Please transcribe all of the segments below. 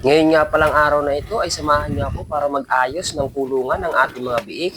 Ngayon nga palang araw na ito ay samahan niyo ako para mag-ayos ng kulungan ng ating mga biik.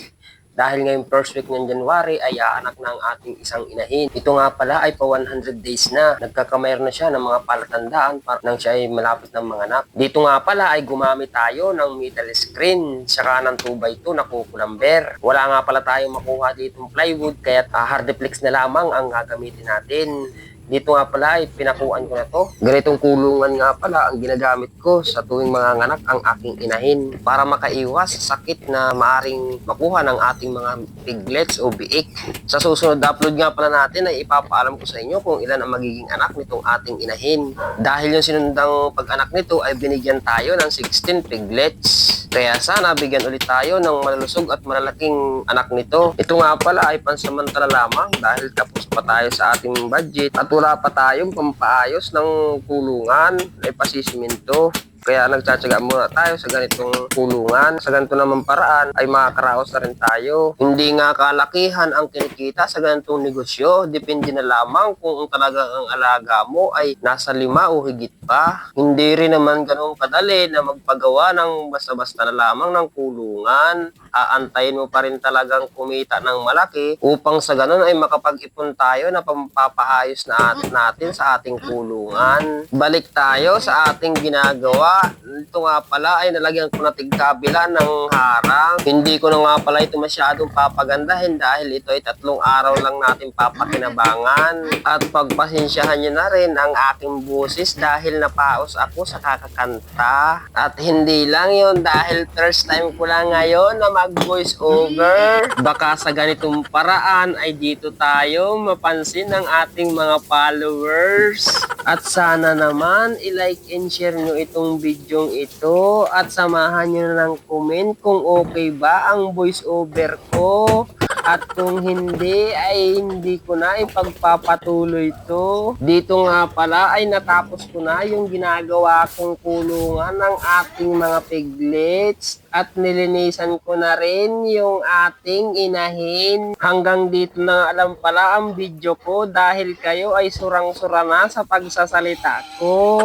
Dahil ngayong first week ng January ay aanak na ang ating isang inahin. Ito nga pala ay pa 100 days na. Nagkakamayar na siya ng mga palatandaan para nang siya ay malapit ng mga anak. Dito nga pala ay gumamit tayo ng metal screen saka ng 2x2 na kukulamber. Wala nga pala tayong makuha ditong plywood kaya uh, hardiplex na lamang ang gagamitin natin. Dito nga pala ay pinakuan ko na to. Ganitong kulungan nga pala ang ginagamit ko sa tuwing mga nganak ang aking inahin para makaiwas sa sakit na maaring makuha ng ating mga piglets o biik. Sa susunod upload nga pala natin ay ipapaalam ko sa inyo kung ilan ang magiging anak nitong ating inahin. Dahil yung sinundang pag-anak nito ay binigyan tayo ng 16 piglets. Kaya sana bigyan ulit tayo ng malalusog at malalaking anak nito. Ito nga pala ay pansamantala lamang dahil tapos pa tayo sa ating budget at wala pa tayong pampaayos ng kulungan ay pasisiminto. Kaya nagtsatsaga muna tayo sa ganitong kulungan. Sa ganito naman paraan ay makakaraos na rin tayo. Hindi nga kalakihan ang kinikita sa ganitong negosyo. Depende na lamang kung talagang ang alaga mo ay nasa lima o higit pa. Hindi rin naman ganun kadali na magpagawa ng basta-basta na lamang ng kulungan. Aantayin mo pa rin talagang kumita ng malaki upang sa ganun ay makapag-ipon tayo na pampapaayos na natin sa ating kulungan. Balik tayo sa ating ginagawa. Ito nga pala ay nalagyan ko na tigkabila ng harang. Hindi ko na nga pala ito masyadong papagandahin dahil ito ay tatlong araw lang natin papakinabangan. At pagpasensyahan nyo na rin ang aking busis dahil napaos ako sa kakakanta. At hindi lang yon dahil first time ko lang ngayon na mag voice over. Baka sa ganitong paraan ay dito tayo mapansin ng ating mga followers. At sana naman i-like and share nyo itong video ito at samahan nyo ng comment kung okay ba ang voice over ko. At kung hindi, ay hindi ko na ipagpapatuloy to. Dito nga pala ay natapos ko na yung ginagawa kong kulungan ng ating mga piglets. At nilinisan ko na rin yung ating inahin. Hanggang dito na alam pala ang video ko dahil kayo ay surang-sura na sa pagsasalita ko.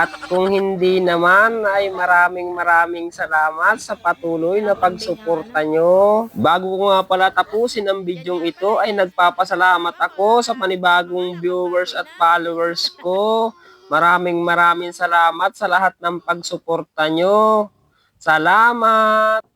At kung hindi naman ay maraming maraming salamat sa patuloy na pagsuporta nyo. Bago ko nga pala tapusin ang bidyong ito ay nagpapasalamat ako sa panibagong viewers at followers ko. Maraming maraming salamat sa lahat ng pagsuporta nyo. Salamat!